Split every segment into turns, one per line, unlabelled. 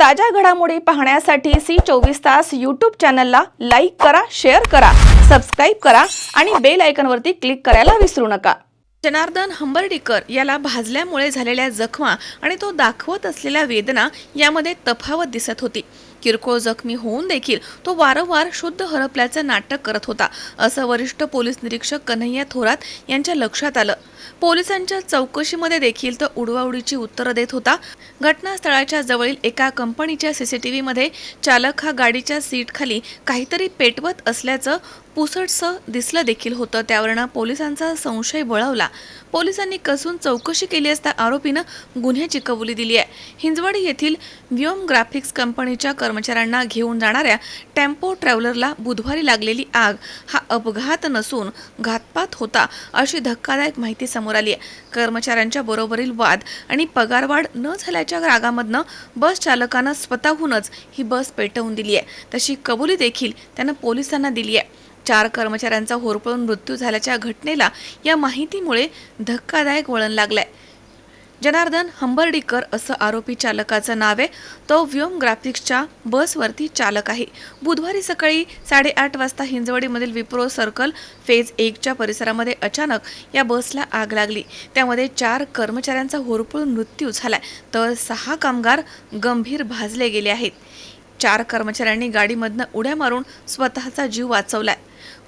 ताज्या घडामोडी पाहण्यासाठी सी चोवीस तास यूट्यूब चॅनलला लाईक करा शेअर करा सबस्क्राईब करा आणि बेल आयकनवरती क्लिक करायला विसरू नका. जनार्दन हंबर्डीकर याला भाजल्यामुळे झालेल्या जखमा आणि तो दाखवत असलेल्या वेदना यामध्ये तफावत दिसत होती. किरकोळ जखमी होऊन देखील तो वारंवार शुद्ध हरपल्याचं नाटक करत होता असं वरिष्ठ पोलीस निरीक्षक कन्हैया थोरात यांच्या लक्षात आलं. पोलिसांच्या चौकशीमध्ये देखील तो उडवाउडीची उत्तरं देत होता. घटनास्थळाच्या जवळील एका कंपनीच्या सीसीटीव्हीमध्ये चालक हा गाडीच्या सीटखाली काहीतरी पेटवत असल्याचं पुसटसं दिसलं देखील होतं. त्यावरनं पोलिसांचा संशय बळावला. पोलिसांनी कसून चौकशी केली असता आरोपीनं गुन्ह्याची कबुली दिली आहे. हिंजवडी येथील व्योम ग्राफिक्स कंपनीच्या कर्मचाऱ्यांना घेऊन जाणाऱ्या टेम्पो ट्रॅव्हलरला बुधवारी लागलेली आग हा अपघात नसून घातपात होता अशी धक्कादायक माहिती समोर आली आहे. कर्मचाऱ्यांच्या बरोबरील वाद आणि पगारवाढ न झाल्याच्या रागामधनं बस चालकानं स्वतःहूनच ही बस पेटवून दिली आहे. तशी कबुली देखील त्यानं पोलिसांना दिली आहे. चार कर्मचाऱ्यांचा होरपळून मृत्यू झाल्याच्या घटनेला या माहितीमुळे धक्कादायक वळण लागलंय. जनार्दन हंबर्डीकर असं आरोपी चालकाचं नाव आहे. तो व्योम ग्राफिक्सच्या बसवरती चालक आहे. बुधवारी सकाळी साडेआठ वाजता हिंजवडीमधील विप्रो सर्कल फेज एकच्या परिसरामध्ये अचानक या बसला आग लागली. त्यामध्ये चार कर्मचाऱ्यांचा होरपळून मृत्यू झालाय. तर सहा कामगार गंभीर भाजले गेले आहेत. चार कर्मचाऱ्यांनी गाडीमधनं उड्या मारून स्वतःचा जीव वाचवलाय.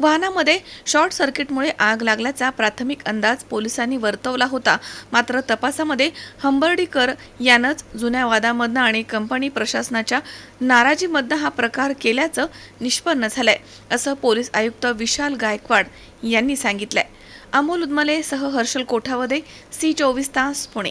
वाहनामध्ये शॉर्ट सर्किटमुळे आग लागल्याचा प्राथमिक अंदाज पोलिसांनी वर्तवला होता. मात्र तपासामध्ये हंबर्डीकर यानंच जुन्या वादामधनं आणि कंपनी प्रशासनाच्या नाराजीमधनं हा प्रकार केल्याचं निष्पन्न झालंय असं पोलीस आयुक्त विशाल गायकवाड यांनी सांगितलंय. अमोल उदमले सह हर्षल कोठावदे सी चोवीस तास पुणे.